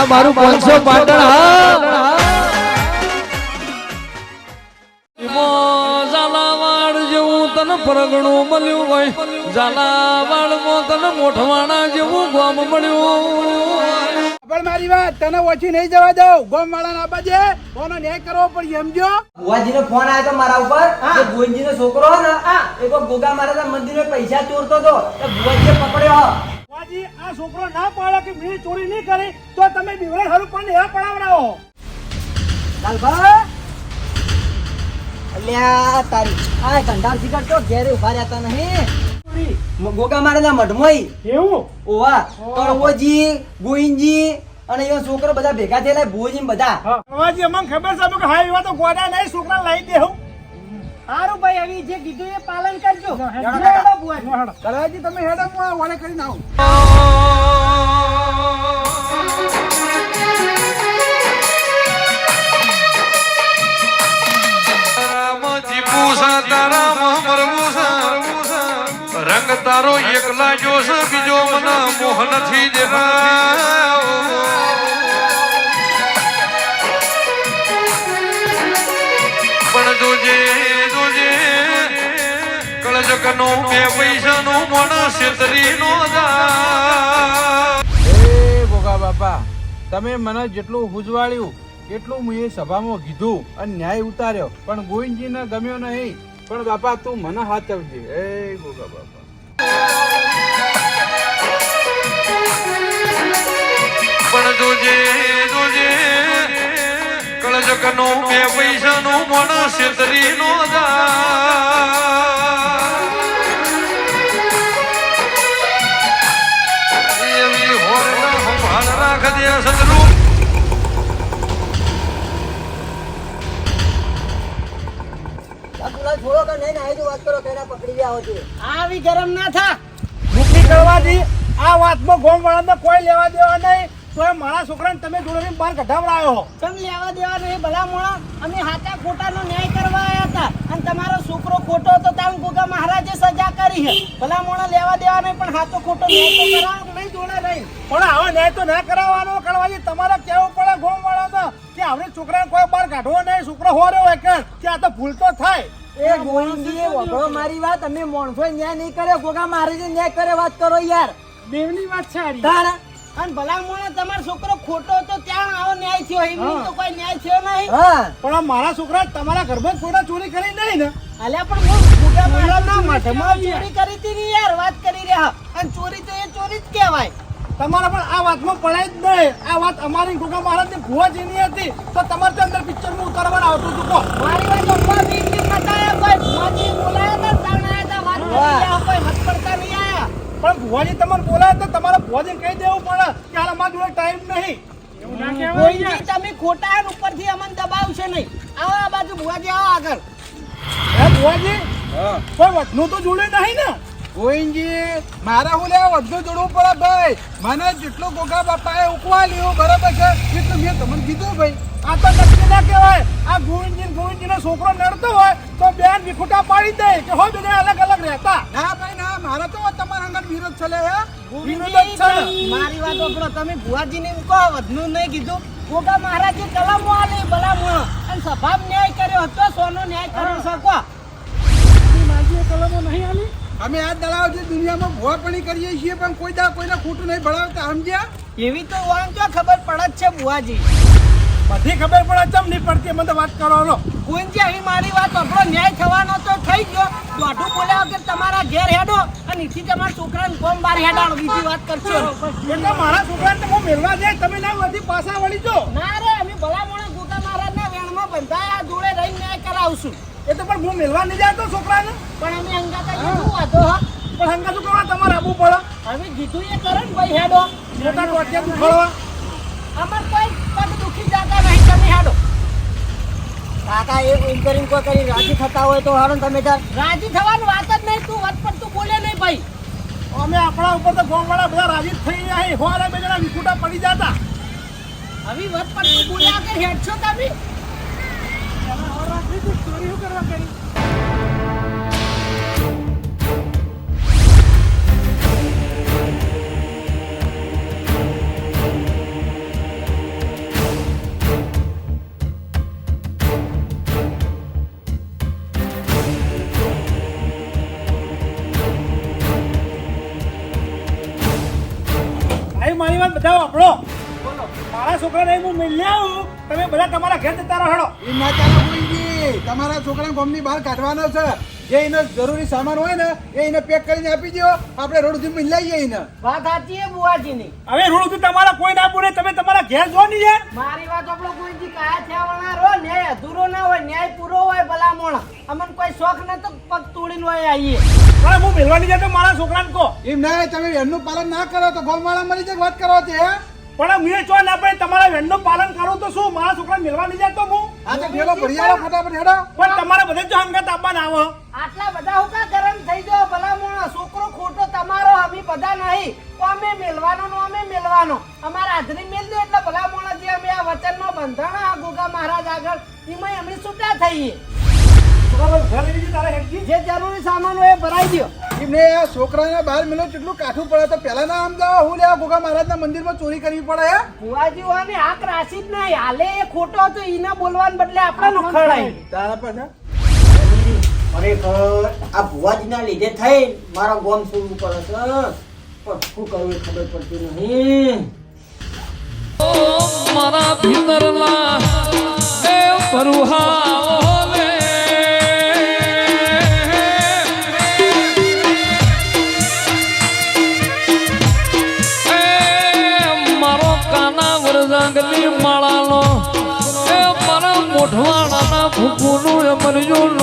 આ મારું પાંચસો પાટણ હા. તને પરગણું મળ્યું હોય ઝાલાવાડમાં તને મોઠવાણા જેવું ગામ મળ્યું પણ મારી વાત તને ઓછી નહીં જવા દઉં. ગોમ વાળા ના બાજે કોનો ન્યાય કરવો પડે સમજો? બુવાજીનો ફોન આવ્યો તો મારા ઉપર. કે છોકરો ને એ ગોગા મંદિરમાં પૈસા ચોરતો હતો. તો ભુવનજીએ પકડ્યો. બાજી આ છોકરો ના પાડે કે મેં ચોરી નહીં કરી તો તમે બીવડે હરું પણ એવા પડાવડાવો. લાલભા? અલ્યા તારી આ ગંધાર શિકાર તો ઘેરે ઊભા રહેતા નહીં. મ- ગોગા મહારાજના મઢમાં એવું? ઓવા કડવોજી ગોવિંદજી અને છોકરો બધા ભેગા થયેલા ભુવજી બધા. બાજી અમને ખબર છે કે હા એવા તો ગોડા નહીં છોકરા લઈ દેવું સારું ભાઈ આવી જે કીધું એ પાલન કરજો. કરાજી તમે હેડો હું વાળે કરીને આવું. રામજી પૂછા તારામાં રંગ તારો એકલા જોશ બીજો મને મોહ નથી દેતા પણ જોજે કળજકનો બે નું મણ છેતરીનો જા એ ભોગા બાપા તમે મને જેટલું હુજવાળ્યું એટલું હું એ સભામાં કીધું અને ન્યાય ઉતાર્યો. પણ ગોવિંદજીને ગમ્યો નહીં. પણ બાપા તું મને હાચવજે એ ભોગા બાપા. પણ જોજે જોજે કળજકનો બે પૈસાનો મણ છેતરીનો જા રાખજે સદરૂપ છોડો કે નહીં ને વાત કરો કેના પકડી ગયા છે આવી ગરમ ના થા. મુખી કરવાથી આ વાતમાં ગોમ વાળાને કોઈ લેવા દેવા નહીં. તો મારા છોકરાને તમે જોડે બહાર કઢાવડાયો તમ લેવા દેવા નહીં, ભલા મોણા? અમે હાચા ખોટાનો ન્યાય કરવા આવ્યા હતા. અને તમારો છોકરો ખોટો હતો તામ ગોગા મહારાજે સજા કરી છે. ભલા મોણા લેવા દેવા નહીં, પણ હાચો ખોટો ન્યાય તો નહીં જોડે રહી પણ આવા ન્યાય તો ના કરાવવાનો કરવાથી તમારે કેવું પડે ગોમ વાળાને કે આપણે છોકરાને કોઈ બહાર કાઢવો નહીં. છોકરો હોરે હોય કે કે આ તો ભૂલ તો થાય. એ ગોવિંદજીએ વગડો મારી વાત. અમે માણસો ન્યાય નહીં કર્યો. ગોગા મહારાજે ન્યાય કરે વાત કરો યાર. દેવની વાત સારી. તારા. અને ભલા મોણા તમારો છોકરો ખોટો હતો ત્યાં આવો ન્યાય થયો. એમની તો કોઈ ન્યાય થયો નહીં. પણ મારા છોકરા તમારા ઘરમાં જ ચોરી કરી નહીં ને? અલ્યા પણ હું ગોગા માટે મઠમાં ચોરી કરી હતી ને યાર વાત કરી રહ્યા. અને ચોરી તો એ ચોરી જ કહેવાય. તમારે પણ આ વાતમાં પડાય જ નહીં. આ વાત અમારી ગુગા મહારાજની ભૂવા જેની હતી. તો તમારે તો અંદર પિક્ચરમાં ઉતારવાનું આવતું હતું મારી વાત અમ્મા બી બી બતાયા ભાઈ ભૂવાજી બોલાયા હતા તાણ હતા વાત કોઈ હદ પડતા નહીં આયા. પણ ભુવાજી તમારે બોલાય તો તમારે ભુવાજી કહી દેવું પડે કે હાલ અમારા જોડે ટાઈમ નહીં. તમે ખોટા અને ઉપરથી અમને દબાવશે નહીં. આવો આ બાજુ ભુવાજી આવો આગળ. હે. ભુવાજી કોઈ વધનું તો જોડે નહીં ને. ગોવિંદજી મારે હું લેવા વધુ જોડવું પડે ભાઈ. મને જેટલું ગોગા બાપાએ ઉકવા લ્યો બરાબર છે? એટલું મેં તમને કીધું ભાઈ. આ તો નક્કી ના કહેવાય. આ ગોવિંદજી ગોવિંદજીનો છોકરો નડતો હોય તો બેન વિખુટા પાડી દે કે હો બેને અલગ અલગ રહેતા. ના ભાઈ ના મારે તો તમારા અંગત વિરોધ છે લે હે? વિરોધ છે મારી વાત ઓપરો તમે ભુવાજીને કહો વધનું નહીં કીધું. ગોગા મહારાજે કલમ આલી બલામ અને સભામાં ન્યાય કર્યો હતો સોનો ન્યાય કરી શકો. અમે આ દલાવ જે દુનિયામાં ભોળપણી કરીએ છીએ પણ કોઈ દા કોઈને ખોટું નહીં ભણાવતા સમજ્યા? એવી તો વાંચો ખબર પડે છે બુવાજી બધી ખબર પડે ચમ નહીં પડતી મને વાત કરવાનો કોઈનજી અહીં મારી વાત આપણો ન્યાય થવાનો તો થઈ ગયો. દોઢું બોલ્યા વગર તમારા ઘેર હેડો અને નીચે તમારા છોકરાને ગોમ બાર હેડાડો બીજી વાત કરશો. એટલે મારા છોકરાને તો હું મેળવા જાય તમે ના બધી પાછા વળી જો. ના રે અમે ભલા મોણા મારા ના વેણમાં બંધાયા જોડે રહી ન્યાય કરાવશું. એ તો પણ હું મેળવા નહીં જાય તો છોકરાને. પણ અમે અંગાતા વાતો હા. પણ અંગા શું કોણ તમારે આવવું પડે. હવે કીધું એ કરે ને ભાઈ હેડો. મોટા ટોટિયા ઉખાડવા. અમાર કોઈ પગ દુખી જતા નહીં તમે હેડો. કાકા એ કરીને કોઈ કરી રાજી થતા હોય તો હારો તમે તાર રાજી થવાની વાત જ નહીં તું વાત પર તું બોલે નહીં ભાઈ. અમે આપણા ઉપર તો ગોમવાળા બધા રાજી થઈ ગયા છે હોવાના બે જણા વિકુટા પડી જતા. હવે વાત પર તું બોલ્યા હેડ છો તમે? ચોરીઓ કરવા કરી મારી વાત બધા વાપરો મારા છોકરાને હું મિલ્યા આવું. તમે બધા તમારા ઘેર જતા રહો એ ના ચાલો ગોવિંદજી તમારા છોકરાને ગામની બહાર કાઢવાનો છે. જે એને જરૂરી સામાન હોય ને એ એને પેક કરીને આપી દો આપણે રોડ સુધી જઈએ એને. વાત સાચી છે બુવાજીની? હવે રોડ તો તમારા કોઈ ના પૂરે તમે તમારા ઘેર જો નહીં યાર મારી વાત આપણો કોઈથી કાયા થયાવાળા રહો ન્યાય અધૂરો ના હોય ન્યાય પૂરો હોય ભલામણ. અમને કોઈ શોખ ન તો પગ તોડીને હોય આવીએ. પણ હું મેલવાની જતો મારા છોકરાને કહો. એમ ના તમે એમનું પાલન ના કરો તો ગોમવાળા મરી જાય વાત કરો છે હે? પણ મેં જો ના પડે તમારા વેણનું પાલન કરો તો શું? મારા છોકરા મેળવા નહીં જતો હું? આ તો પેલો ભરિયાળો ફટાફટ હેડો. પણ તમારા બધે જો હંગાત આપવાના આવો. આટલા બધા હું કા ગરમ થઈ જાઓ ભલામણ. છોકરો ખોટો તમારો અમે બધા નહીં. તો અમે મેલવાનો નો અમે મેળવાનો. અમારા હાજરી મેલ દે એટલે ભલામણ જે અમે આ વચનનો બંધાણ આ ગોગા મહારાજ આગળ એમાં અમે છૂટા થઈએ. બરાબર ઘર લઈ તારે હેડજી. જે જરૂરી સામાન હોય એ ભરાઈ દો એમને આ છોકરાને બહાર મેલો કેટલું કાઠું પડે તો પહેલા ના આમ જાવ હું લેવા ગોગા મહારાજના મંદિરમાં ચોરી કરવી પડે હે? ભુવાજી હોય ને આંખ રાશી જ નહીં. હાલે એ ખોટો હતો એને બોલવાને બદલે આપણે ખડાય તારા પર ને ખરેખર આ ભુવાજીના લીધે થઈ મારો ગોમ શું પડે છે. પણ શું કરવું ખબર પડતી નહીં. મારા ભીતરલા એ પરુહા વરજાંગની માળાનો. એ મારા મોઢવાણાના ભૂકુનું એ મરજું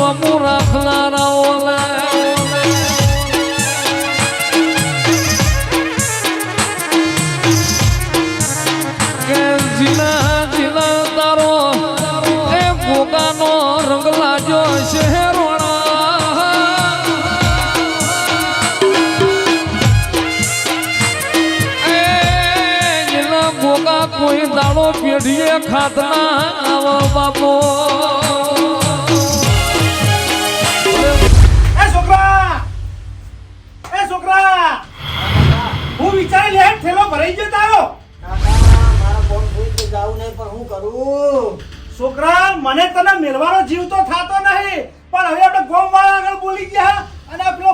ખાતના આવો બાપો એ છોકરા! એ છોકરા! હું વિચારી લે થેલો ભરાઈ ગયો તારો. મને તને મેળવાનો જીવ તો થાતો નહીં, પણ હવે આપણે ગોમ વાળા આગળ ગયા, અને આ પેલો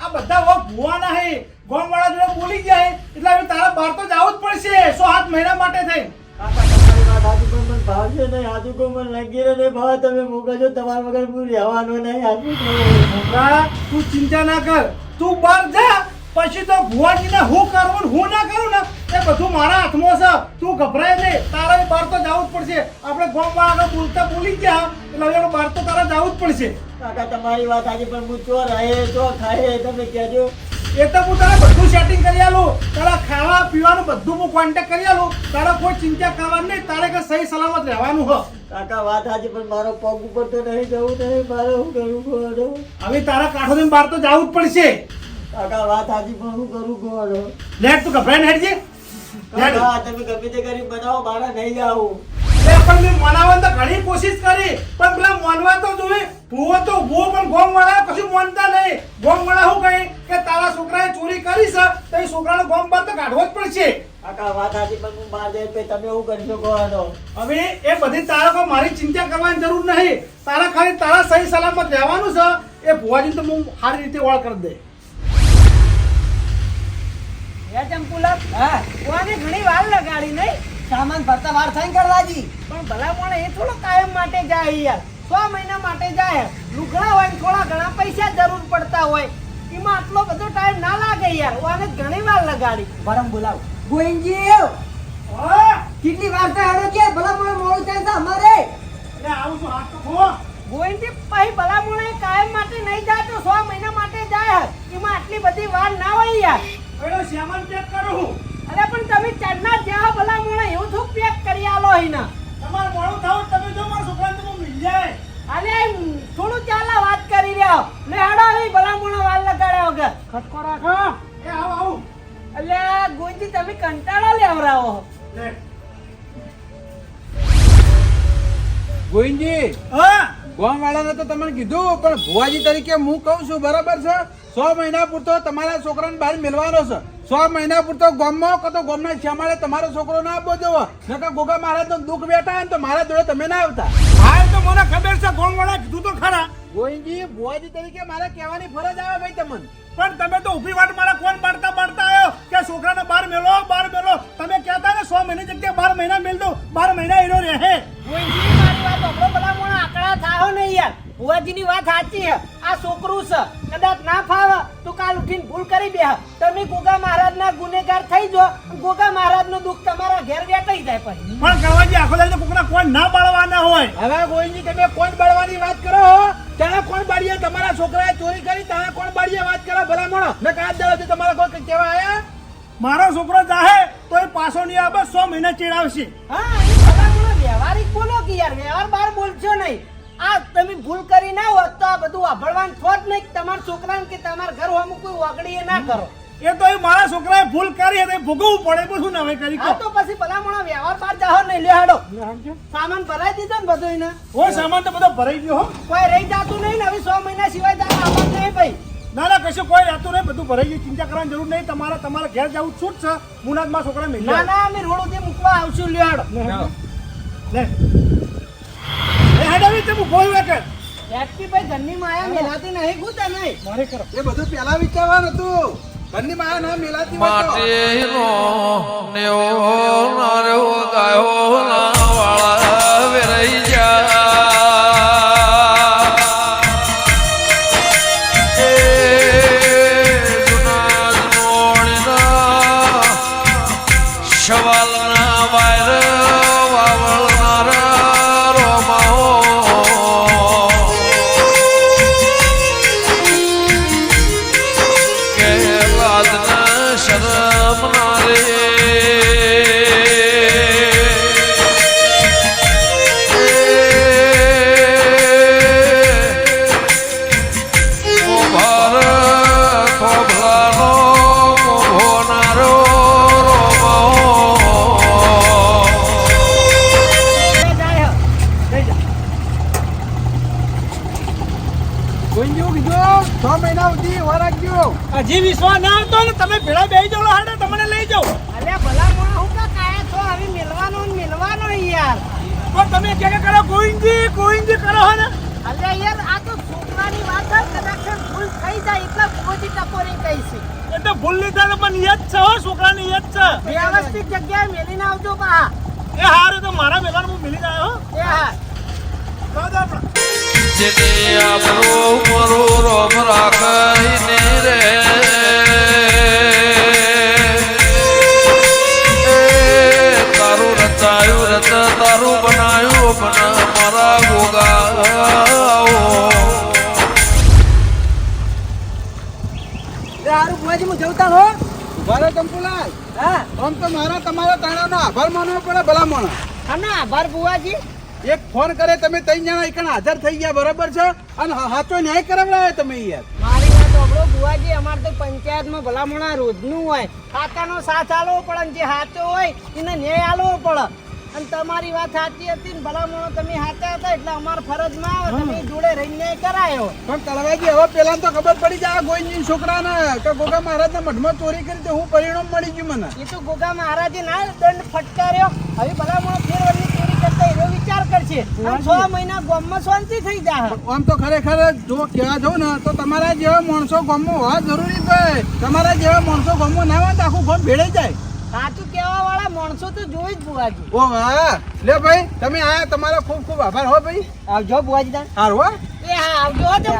આ બધા વો ભૂવા નહીં. વાળા જોડે ગયા એટલે હવે તારા તો જવું જ પડશે. સો હાથ મહિના માટે થઈ નહીં આજુ લાગી રહ્યો નહીં ભાવ, તમે મોકલજો, તમારા વગર હું નહીં આજુ છોકરા, તું ચિંતા ના કર. તું બહાર જા. પછી તો ભુવાજીને હું કરવું હું ના કરું ને, એ બધું મારા હાથમાં છે. તું ગભરાય નહીં. તારે બહાર તો જવું જ પડશે. આપણે ગોમ વાળા આગળ બોલતા બોલી ગયા. એટલે હવે બહાર તો તારે જવું જ પડશે. કાકા તમારી વાત આજે પણ હું ચો રહે ચો ખાય તમે કહેજો. એ તો હું તારે બધું સેટિંગ કરી આલું. તારા ખાવા પીવાનું બધું હું કોન્ટેક્ટ કરી આલું. તારે કોઈ ચિંતા કરવાની નહીં. તારે કે સહી સલામત રહેવાનું હ. કાકા વાત આજે પણ મારો પગ ઉપર તો નહીં જવું નહીં મારે હું કરું ગોળો હવે તારા કાઠો થઈને બહાર તો જવું જ પડશે. કાકા વાત આજે પણ હું કરું ગોળો લેટ તું ગભરાય ને હેડજે તમે ગમે તે કરી બનાવો મારે નહીં જાવું એ પણ મેં મનાવવાની તો ઘણી કોશિશ કરી પણ પેલા માનવા તો જોવે ભૂવો તો ભૂવો પણ ગોમ વાળા કશું માનતા નહીં. ગોમ વાળા શું કહે? કે તારા છોકરાએ ચોરી કરી છે તો એ છોકરાનો ગોમ બાર તો કાઢવો જ પડશે. કાકા વાત આજે પણ હું બહાર જઈ પછી તમે શું કરશો ગોળો હવે એ બધી તારા કોઈ મારી ચિંતા કરવાની જરૂર નહીં. તારા ખાલી તારા સહી સલામત રહેવાનું છે. એ ભુવાજી તો હું સારી રીતે ઓળ કરી દે. હે ચંપુલા હા કોને ઘણી વાર લગાડી નહીં. સામાન ભરતા વાર થાય કરવાજી. પણ ભલા પણ એ થોડો કાયમ માટે જાય યાર. છ મહિના માટે જાય. લુગડા હોય થોડા ઘણા પૈસા જરૂર પડતા હોય. એમાં આટલો બધો ટાઈમ ના લાગે યાર. ઓને ઘણી વાર લગાડી. ભરમ બોલાવ. હા? કેટલી વાર થાય? હવે કે ભલા મને તમે કંટાળા લેવરાવો ગોવિંદજી હા? ગોમ વાળાને તો તમને કીધું પણ ભુવાજી તરીકે હું કહું છું બરાબર છે? સો મહિના પૂરતો તમારા છોકરાને બહાર મેળવાનો છે. સો મહિના પૂરતો ગોમમાં કતો ગોમના શ્યામાળે તમારો છોકરો ના આપવો જોવો. નકર ગોગા મારા તો દુઃખ બેઠા હોય ને તો મારા જોડે તમે ના આવતા. હા તો મને ખબર છે ગોમ વાળા કીધું તો ખરા. ગોવિંદજી ભુવાજી તરીકે મારે કહેવાની ફરજ આવે ભાઈ તમને. પણ તમે તો ઊભી વાટ મારા કોણ પાડતા પાડતા આવ્યો કે છોકરાને બહાર મેલો. કહેતા ને સો મહિને જગ્યાએ બાર મહિના મેલ દો બાર મહિના એનો રહે. ગોવિંદજી, મારી વાત સાંભળો, ભલા મોણા આંકડા થાઓ નહીં યાર. ભુવાજીની વાત સાચી છે. આ છોકરું છે. કદાચ ના ફાવે તો કાલ ઉઠીને ભૂલ કરી દે. તમે ગોગા મહારાજના ગુનેગાર થઈ જો ગોગા મહારાજનું દુઃખ તમારા ઘેર વેટાઈ જાય પછી. પણ કળવાજી આખો દાડો કોકના કોઈ ના બાળવાના હોય? હવે ગોવિંદજી તમે કોણ બાળવાની વાત કરો હો? ત્યાં કોણ બાળીએ? તમારા છોકરાએ ચોરી કરી ત્યાં કોણ બાળીએ વાત કરો? ભલા મોણો. મેં કાચ દાડો તમારા કોઈ કહેવા આયા? મારો છોકરો જાહે તો એ પાછો નહીં આવે સો મહિના ચીડાવશે. વ્યવહારિક બોલો કે યાર વ્યવહાર બાર બોલશો નહીં. આ તમે ભૂલ કરી ના હોત તો આ બધું વાપરવાનું થોત નહીં તમારા છોકરાને કે તમારા ઘર હોમ કોઈ વાગડી ના કરો. એ તો એ મારા છોકરાએ ભૂલ કરી હતી ભોગવવું પડે બધું શું નવે કરી તો પછી ભલામણો મોણા વ્યવહાર બાર જાહો નહીં લે હેડો. સામાન ભરાઈ દીધો ને બધું એને હો સામાન તો બધો ભરાઈ ગયો હો. કોઈ રહી જાતું નહીં ને હવે સો મહિના સિવાય તારા આવવાનું નહીં ભાઈ. ના ના કશું કોઈ રહેતું નહીં બધું ભરાઈ ગયું. ચિંતા કરવાની જરૂર નહીં. તમારા તમારા ઘેર જવું છૂટ છે. મુનાદમાં છોકરા ના ના અમે રોડ ઉધી મૂકવા આવશું લ્યો હેડો લે. એ હેડાવી તે કોઈ વખત વ્યક્તિ ભાઈ ઘરની માયા મેલાતી નહીં ગુતા નહીં મારે કરો. એ બધું પેલા વિચારવાનું હતું. ઘરની માયા ના મેલાતી માટે રો નેવો નારો ગાયો ના વાળા વેરાઈ જા પણ નિયત છે હો છોકરાની નિયત છે. વ્યવસ્થિત જગ્યાએ મેલીને આવજો પા એ હારું તો મારા વેલાને હું મિલી જાય હો. એ હા. જેને આપણો મરો રોમ રાખીને રે. કંપુલાલ હા. આમ તો મારા તમારા તાણાનો આભાર માનવો પડે ભલા મોણો અને આભાર બુવાજી એક ફોન કરે તમે ત્રણ જણા એકણ હાજર થઈ ગયા બરાબર છે? અને હાથો ન્યાય કરાવડાવે તમે યાર. મારી વાત સાંભળો બુવાજી અમારે તો પંચાયતમાં ભલામણા રોજનું હોય. ખાતાનો સાથ આલવો પડે જે સાચો હોય એને ન્યાય આલવો પડે. અને તમારી વાત સાચી હતી ને ભલામણો તમે સાચા હતા એટલે અમારા ફરજમાં આવે તમે જોડે રહીને કરાયો. પણ તળવાજી હવે પેલા તો ખબર પડી જાય ગોવિંદજી છોકરાને કે ગોગા મહારાજના મઢમાં ચોરી કરી તો હું પરિણામ મળી ગયું મને? એ તો ગોગા મહારાજે ના દંડ ફટકાર્યો. હવે ભલામણો ફેરવરની ચોરી કરતા એવો વિચાર કરશે. છ મહિના ગામમાં શાંતિ થઈ જાય આમ તો ખરેખર જો કહેવા જવું ને તો તમારા જેવા માણસો ગામમાં હોવા જરૂરી છે તમારા જેવા માણસો ગામમાં ના હોય તો આખું ગામ ભેળે જાય. સાચું કહેવા વાળા માણસો તો જોઈ જ બુવાજી. ઓ હા લે ભાઈ તમે આયા તમારો ખૂબ ખૂબ આભાર હો ભાઈ. આવજો બુવાજી તાન. સારું હો. એ હા આવજો તો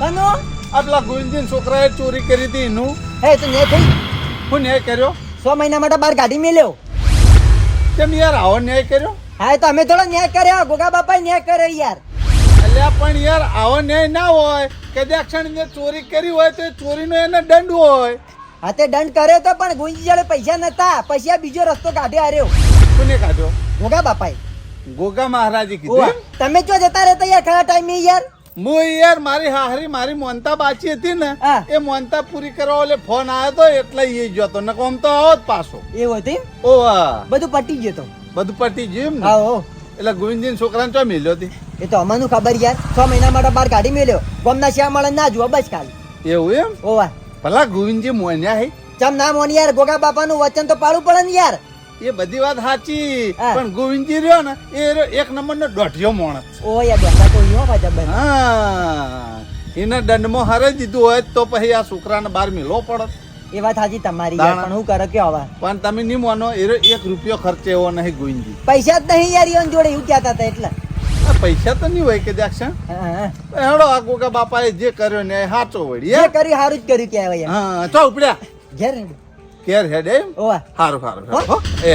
કનો આટલા ગોવિંદજી છોકરાએ ચોરી કરી હતી એનું. હે તો ન્યાય થઈ. હું ન્યાય કર્યો? સો મહિના માટે બહાર કાઢી મેલ્યો. કેમ યાર આવો ન્યાય કર્યો? હા તો અમે થોડો ન્યાય કર્યો. ગોગા બાપા ન્યાય કર્યો યાર. એટલે પણ યાર આવો ન્યાય ના હોય કદાચ ક્ષણ ચોરી કરી હોય તો ચોરીનો એને દંડ હોય. હા તે દંડ કર્યો તો પણ ગુંજી જોડે પૈસા નતા. પૈસા બીજો રસ્તો કાઢ્યો હાર્યો કોને કાઢ્યો? ગોગા બાપાએ. ગોગા મહારાજે કીધું તમે ક્યાં જતા રહેતા યાર? ખરા ટાઈમે યાર? હું યાર મારી હાહરી મારી મોનતા બાચી હતી ને એ મોનતા પૂરી કરવા ઓલે ફોન આવ્યો તો એટલે એ ગયો તો નકો આમ તો આવો જ પાછો. એવું હતી? ઓ. બધું પટી ગયો તો. બધું પટી ગયું ને? હા હો એટલે ગોવિંદજી છોકરાને ચો મેલ્યો હતી એ તો અમાનું ખબર યાર. છ મહિના માટે બહાર કાઢી મેલ્યો. ગમના શ્યા મળે ના જુઓ બસ ખાલી. એવું એમ? ઓવા ભલા ગોવિંદજી મોન્યા હે. ચમ ના મોન યાર ગોગા બાપાનું વચન તો પાડવું પડે ને યાર. એ બધી વાત સાચી. પણ ગોવિંદજી રહ્યો ને એ એક એક નંબરનો દોઢિયો માણસ. ઓ યા બેઠા તો યો બંધ હા. એને દંડમાં હરાઈ દીધું હોય તો પછી આ છોકરાને બાર મિલો પડત એ વાત હાજી તમારી યાર પણ હું કરે કે હવે? પણ તમે નહીં માનો એ એક રૂપિયો ખર્ચે એવો નહીં ગોવિંદજી. પૈસા જ નહીં યાર ઈવન જોડે એવું કહેતા હતા એટલે. પૈસા તો નહીં હોય કે દાક્ષણ. હેડો આ ગોગા બાપાએ જે કર્યો ને સાચો વળી જે હે? કર્યું સારું જ કર્યું કહેવાય હા ચો ઉપડ્યા. ઘેર. કેર હેડ એમ? સારું સારું એ.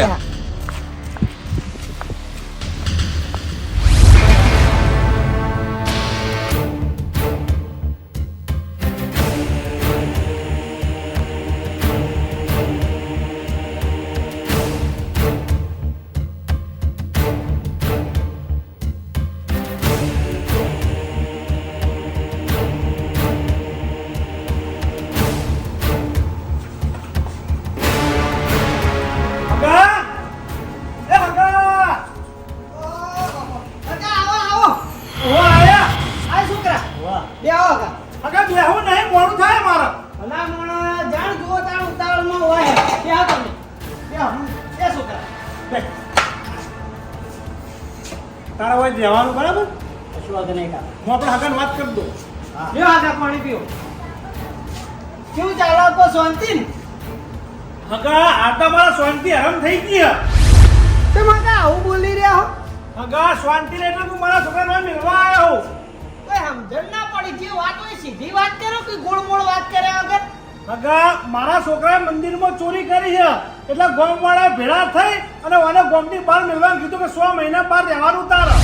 છે. એટલે ગામવાળા ભેળા થઈ અને મને ગામની બહાર મેળવાનું કીધું કે સો મહિના બહાર રહેવાનું તારે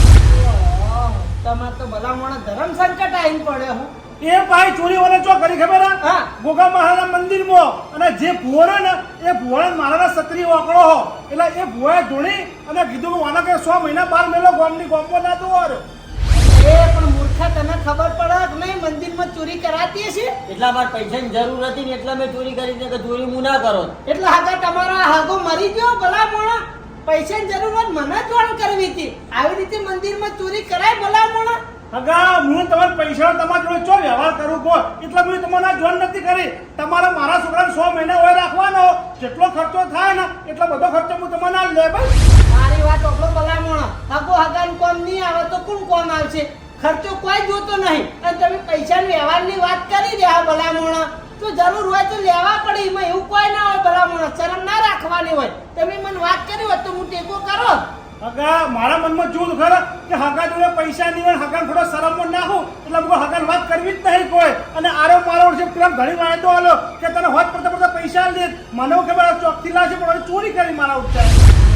તમે તમાર તો ભલા મોણા ધર્મ સંકટ આવીને પડે હું. એ ભાઈ ચોરી વાળા ચો કરી ખબર હે? ગોગા મહારાજના મંદિરમાં. અને જે ભુવો ને એ ભુવાને મારા સત્રી વાકડો હો. એટલે એ ભુવાએ ધોણી અને કીધું કે વાના કે સો મહિના બાર મેલો ગામની ગામમાં ના દો એ પણ મૂર્ખા તને ખબર પડે કે નહીં? મંદિરમાં ચોરી કરાતી છે એટલા વાર પૈસાની જરૂર હતી ને એટલા મેં ચોરી કરી છે કે ચોરી હું ના કરો. એટલે હાગા તમારા હાગો મરી ગયો ભલા મોણા પૈસાની જરૂર મને જ કરવી હતી. આવી રીતે મંદિરમાં ચોરી કરાય ભલા મોણા હગા હું તમારે પૈસા તમારા જોડે ચો વ્યવહાર કરું કહો એટલે તમને આ જોન નથી કરી. તમારે મારા છોકરાને સો મહિના હોય રાખવાનો. જેટલો ખર્ચો થાય ને, એટલો બધો ખર્ચો હું તમને આ લે ભાઈ મારી વાત ઓકલો ભલા મોણા હાગો હાગાનું કોમ નહીં આવે તો કોણ કોમ આવશે? ખર્ચો કોઈ જોતો નહીં. અને તમે પૈસાની વ્યવહારની વાત કરી રહ્યા ભલામણ. તો જરૂર હોય તો લેવા પડે. એમાં એવું કોઈ ના હોય ભલામણ. મોણા શરમ ના રાખવાની હોય. તમે મને વાત કરી હોય તો હું ટેકો કરો. હગા મારા મનમાં જૂલ ખરા કે હગા જોડે પૈસા નહીં હોય, હગા થોડો શરમમાં નાખું એટલે હું હગાને વાત કરવી જ નહીં કોઈ. અને આરો મારો છે પેલા ઘણી વાયદો આલો કે તને હોત પડતા પડતા પૈસા લે મને ખબર ચોકથી લાવશે, પણ ચોરી કરી મારા ઉપચાર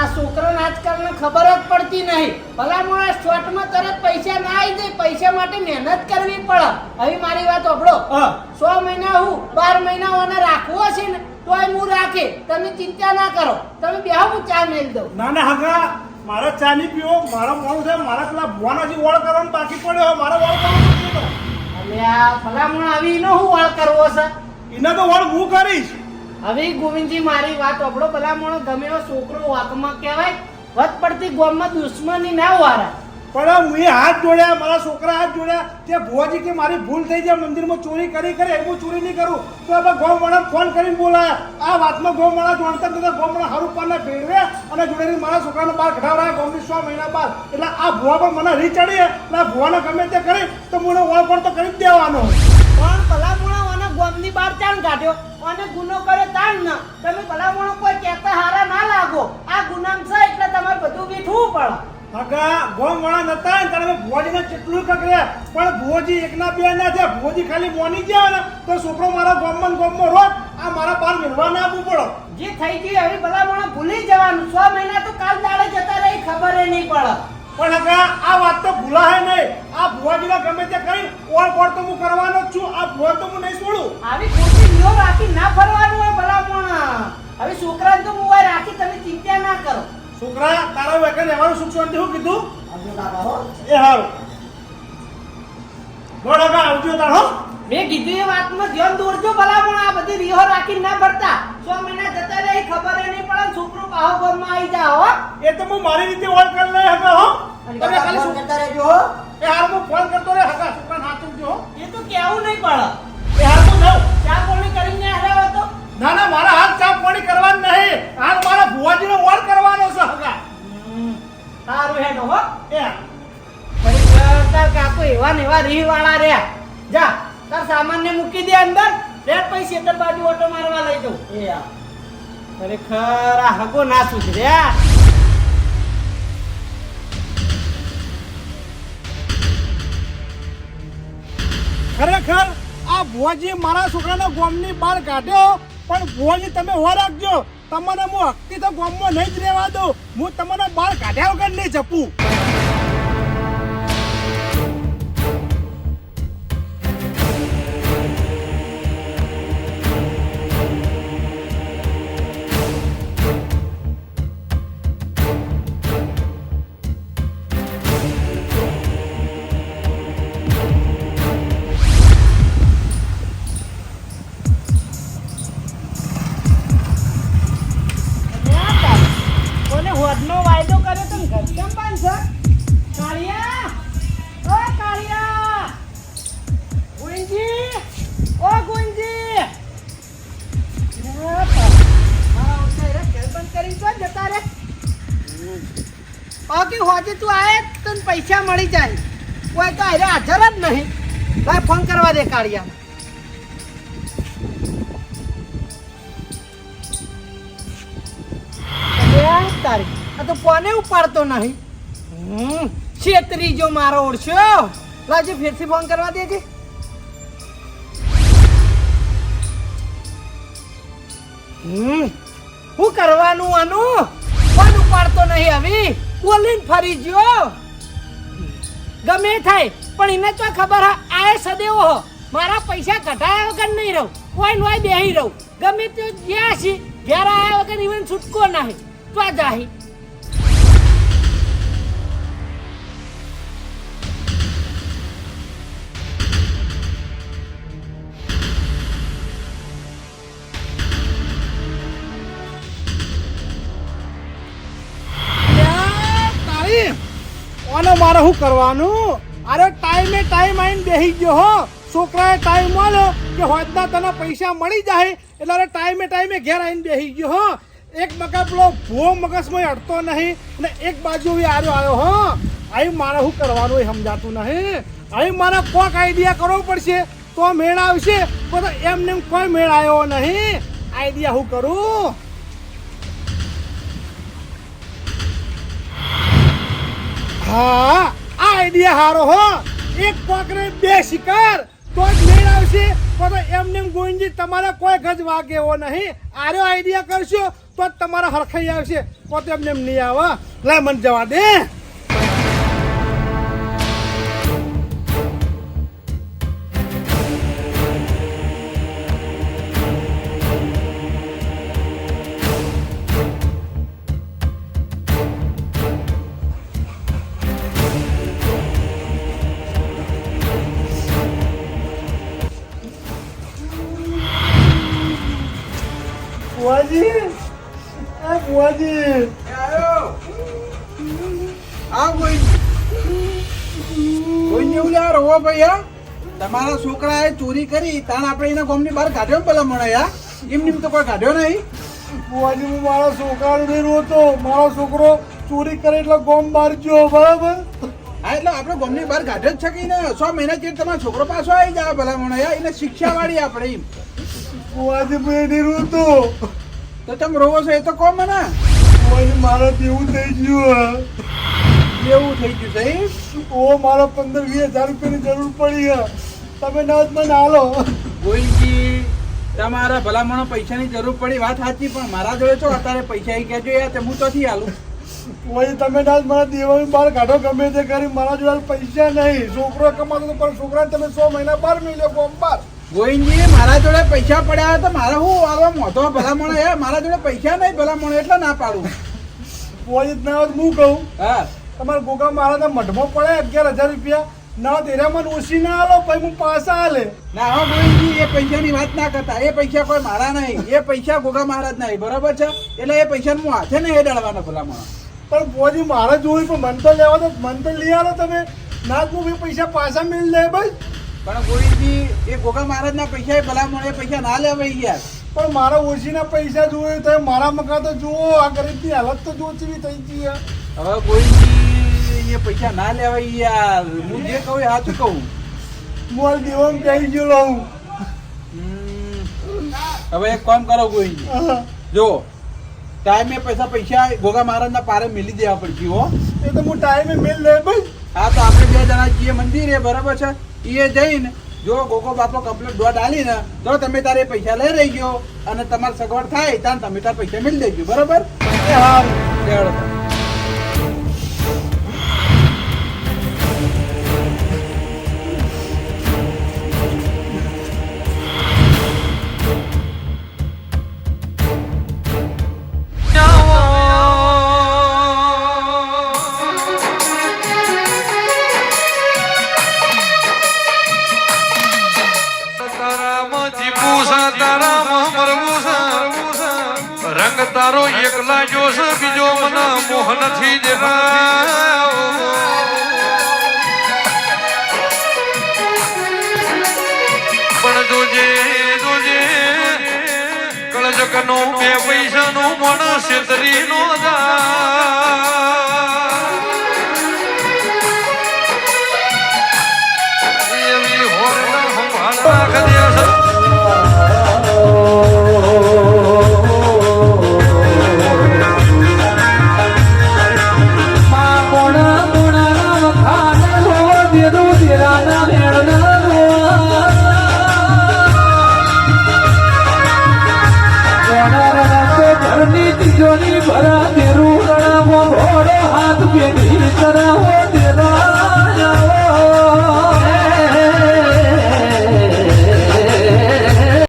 આ છોકરાને આજકાલને ખબર જ પડતી નહીં. ભલા મોડા શોર્ટમાં તરત પૈસા ના આવી જાય પૈસા માટે મહેનત કરવી પડે. હવે મારી વાત ઓભળો હા. સો મહિના હું બાર મહિના ઓને રાખવો છે ને તોય હું રાખે. તમે ચિંતા ના કરો. તમે બે હું ચા મેળ દઉં. ના ના હગા. મારા ચા નહીં પીવો. મારો મોડું છે. મારા પેલા ભુવાનો જે ઓળ કરવાનો બાકી પડ્યો મારો ઓળ કરવાનો અલ્યા ભલા આ આવી એનો હું વાળ કરવો છે એને તો ઓળ હું કરીશ. હવે ગોવિંદજી મારી વાત ઓભળો ભલામણો ગમે એવો છોકરો વાતમાં કહેવાય વધ પડતી ગોમમાં દુશ્મની ના વારા. પણ હું હાથ જોડ્યા મારા છોકરા હાથ જોડ્યા તે ભુવાજી કે મારી ભૂલ થઈ જાય મંદિરમાં ચોરી કરી કરે હું ચોરી નહીં કરું. તો હવે ગોમવાળા ફોન કરીને બોલાયા. આ વાતમાં ગોમવાળા જાણતા બધા ગોમવાળા હારું પાના ભેળવે અને જોડે મારા છોકરાને બહાર કઢાવડાયા ગોમની છ મહિના બાદ. એટલે આ ભુવા પર મને રી ચડી એટલે આ ભુવાને ગમે તે કરી તો મને ઓળખણ તો કરી જ દેવાનો. પણ ભલામણો ઓને ગોમની બહાર ચાણ કાઢ્યો? ઓને ગુનો કરે તાણ ના. તમે ભલામણો કોઈ કહેતા હારા ના લાગો. આ ગુનામ છે એટલે તમારે બધું વીઠવું પડે. હગા ગોમવાળા નતા ને તમે ભુવાજીને કેટલું કકડ્યા પણ ભુવાજી એકના બે ના છે ભુવાજી ખાલી મોની ગયા ને તો છોકરો મારા ગોમમાં ગોમમાં રોજ આ મારા બાર મેળવા ના આપવું પડે. જે થઈ ગયું હવે ભલામણો ભૂલી જવાનું. છ મહિના તો વેકર રહેવાનું સુખ શાંતિ શું કીધું? એ હારું. બોલ હગા આવજો તાર હો. મેં કીધું એ વાતમાં ધ્યાન દોરજો ભલામણ આ બધી રીહો રાખી ના ભરતા. છ મહિના જતા રહે ખબર નહીં પડે છોકરો પાહો ઘરમાં આવી જા હો. એ તો હું મારી રીતે ઓળ કરી લઈ હવે હો. તમે ખાલી શું કરતા રહેજો એ હાર હું ફોન કરતો રે હકા છોકરા હાથું જો એ તો કેવું નહીં પડે. એ હાલ તો જાઉં. ચા પાણી કરીને આવ્યા હતો ના ના મારા હાથ ચા પાણી કરવાનું નહીં. હાલ મારા સારું હેડો હો. એ. તાર કાકો એવા ને એવા રીહ વાળા રે જા તાર સામાન ને મૂકી દે અંદર. રેટ પૈસે શેતર બાજુ ઓટો મારવા લઈ જઉં. એ યા અરે ખરા હગો ના સુધર્યા ખરેખર આ ભોજી મારા છોકરાનો ગોમની બહાર કાઢ્યો પણ ભોજી તમે હો રાખજો. તમને હું હકતી તો ગામમાં નહીં જ રહેવા દઉં. હું તમને બહાર કાઢ્યા વગર નહીં જપું. વાયદો કર્યો ઘર. કેમ બાંધશો કાળિયા? ઓ કાળિયા! ગુંજી ઓ ગુંજી જતા રે. ઓકે હોજે તું આય, તને પૈસા મળી જાય. કોઈ તો અરે હાજર જ નહીં. ભાઈ ફોન કરવા દે કાળિયા. તારીખ તારી આ તો કોને ઉપાડતો નહીં? છેતરી જો મારો ઓળશો. લાજે ફેરથી ફોન કરવા દેજે. શું કરવાનું આનું? ફોન ઉપાડતો નહીં હવે? બોલીને ફરી ગયો. ગમે થાય, પણ એને તો ખબર હા આ સદેવો હો. મારા પૈસા કઢાયા વગર નહીં રહું. કોઈ નોય બેહી રહું. ગમે તે જ્યાં છે, ઘેર આવ્યા વગર ઇવન છૂટકો નહીં. તો જાહી. મારે શું કરવાનું? અરે ટાઈમે ટાઈમ આવીને બેસી ગયો હો. છોકરાએ ટાઈમ મળ્યો કે હોજના તને પૈસા મળી જાય. એટલે અરે ટાઈમે ટાઈમે ઘેર આવીને બેસી ગયો હો. એક મગજ પેલો ભૂવો મગજમાં અડતો નહીં અને એક બાજુ બી આર્યો આવ્યો હો. અહીં મારે શું કરવાનું એ સમજાતું નહીં. અહીં મારે કોક આઈડિયા કરવો પડશે તો મેળ આવશે. પણ એમને કોઈ મેળ આવ્યો નહીં. આઈડિયા શું કરું? હા, આ આઈડિયા હારો હો. એક કોકરે બે શિકાર. તો જ મેળ આવશે. તો એમને એમ ગોવિંદજી, તમારે કોઈ ગજ વાગે એવો નહીં. આર્યો આઈડિયા કરશો તો જ તમારા હરખાઈ આવશે. તો એમને નહીં આવે. લે, મને જવા દે. જેવું યાર હો ભાઈ યાર તમારા છોકરાએ ચોરી કરી તાણ આપણે એના ગોમની બહાર કાઢ્યો પેલા મને યાર એમ નિમ તો કોઈ કાઢ્યો નહીં. બુવાજી હું મારા છોકરાને નહીં રોતો. મારો છોકરો ચોરી કરે એટલે ગોમ બહાર ગયો બરાબર? હા એટલે આપણે ગોમની બહાર કાઢ્યો જ છે કે ને સો મહિના જેટ તમારો છોકરો પાછો આવી જાય ભલા મને યાર એને શિક્ષા વાળી આપણે એમ. બુવાજી હું નહીં રોતો. તો તમે રોવો છો એ તો કહો મને. બુવાજી મારા જેવું થઈ ગયું એવું થઈ ગયું સાહેબ ઓ મારો પંદર વીસ હજાર રૂપિયાની જરૂર પડી તમે ના જ મને હાલો. ગોવિંદજી તમારા ભલામણો પૈસાની જરૂર પડી વાત સાચી પણ મારા જોડે છો અત્યારે પૈસા આવી કહેજો યાર તે હું ચોથી હાલું? ઓય તમે ના જ મારા દેવાની બહાર કાઢો ગમે તે કરી મારા જોડે પૈસા નહીં. છોકરો કમાતો તો પણ છોકરાને તમે સો મહિના બાર મિલ્યો ફોર્મ બાર ગોવિંદજી મારા જોડે પૈસા પડ્યા તો મારે હું આવા મોટો ભલામણો યાર મારા જોડે પૈસા નહીં ભલામણો એટલે ના પાડું. વળી ના હું કહું. હા. તમારા ગોગા મારા મઢમાં પડે અગિયાર હજાર રૂપિયા. ના તેરા મને ઓછી ના આલો પછી હું પાછા હાલે ના હા ગોવિંદજી એ પૈસાની વાત ના કરતા. એ પૈસા કોઈ મારા નહીં. એ પૈસા ગોગા મહારાજ નહીં બરાબર છે? એટલે એ પૈસા હું હાથે નહીં હેડાડવાના ભલામણો. પણ બોજી મારે જોયું પણ મન તો લેવા તો મન તો લઈ આવો તમે. ના બે પૈસા પાછા મેળ લે ભાઈ પણ ગોવિંદજી એ ગોગા મહારાજના પૈસા ભલા ભલામણ એ પૈસા ના લેવાય યાર. પણ મારા ઓછીના પૈસા જોયું તો મારા મકા તો જુઓ આ ગરીબની હાલત તો જો ચીવી થઈ ગઈ. હવે ગોવિંદજી એ પૈસા ના લેવાય યાર. હું જે કહું સાચું કહું. મોલ દેવામાં બેસી ગયો હમ. હવે એક કામ કરો ગોવિંદજી જો ટાઈમે પૈસા પૈસા ગોગા મહારાજના પારે મિલી દેવા પડશે હો. એ તો હું ટાઈમે મેલ લે ભાઈ. હા તો આપણે બે જણા જઈએ મંદિરે બરાબર છે? એ જઈને જો ગોગો બાપો કમ્પ્લીટ દોઢ આલી ને તો તમે તારે પૈસા લઈ રહી ગયો અને તમારે સગવડ થાય ત્યાં તમે તાર પૈસા મિલી દેજો બરાબર? હા. કળજક નો બે પૈસા નું મણ છેતરી નો એવી